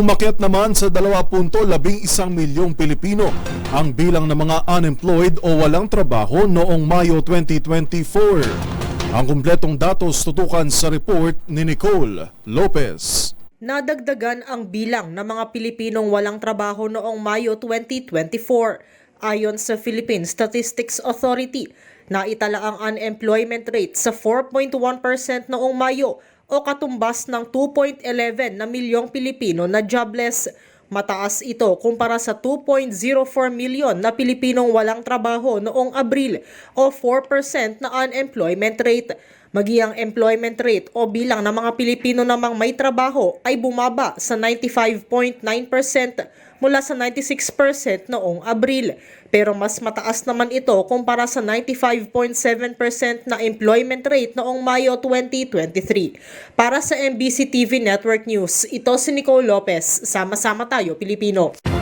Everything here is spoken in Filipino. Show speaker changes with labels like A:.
A: Umakyat naman sa 2.11 milyong Pilipino ang bilang ng mga unemployed o walang trabaho noong Mayo 2024. Ang kumpletong datos tutukan sa report ni Nicole Lopez.
B: Nadagdagan ang bilang ng mga Pilipinong walang trabaho noong Mayo 2024. Ayon sa Philippine Statistics Authority, naitala ang unemployment rate sa 4.1% noong Mayo o katumbas ng 2.11 na milyong Pilipino na jobless. Mataas ito kumpara sa 2.04 milyon na Pilipinong walang trabaho noong Abril o 4% na unemployment rate. Magiyang employment rate o bilang ng mga Pilipino namang may trabaho ay bumaba sa 95.9% mula sa 96% noong Abril. Pero mas mataas naman ito kumpara sa 95.7% na employment rate noong Mayo 2023. Para sa MBC TV Network News, ito si Nicole Lopez. Sama-sama tayo, Pilipino.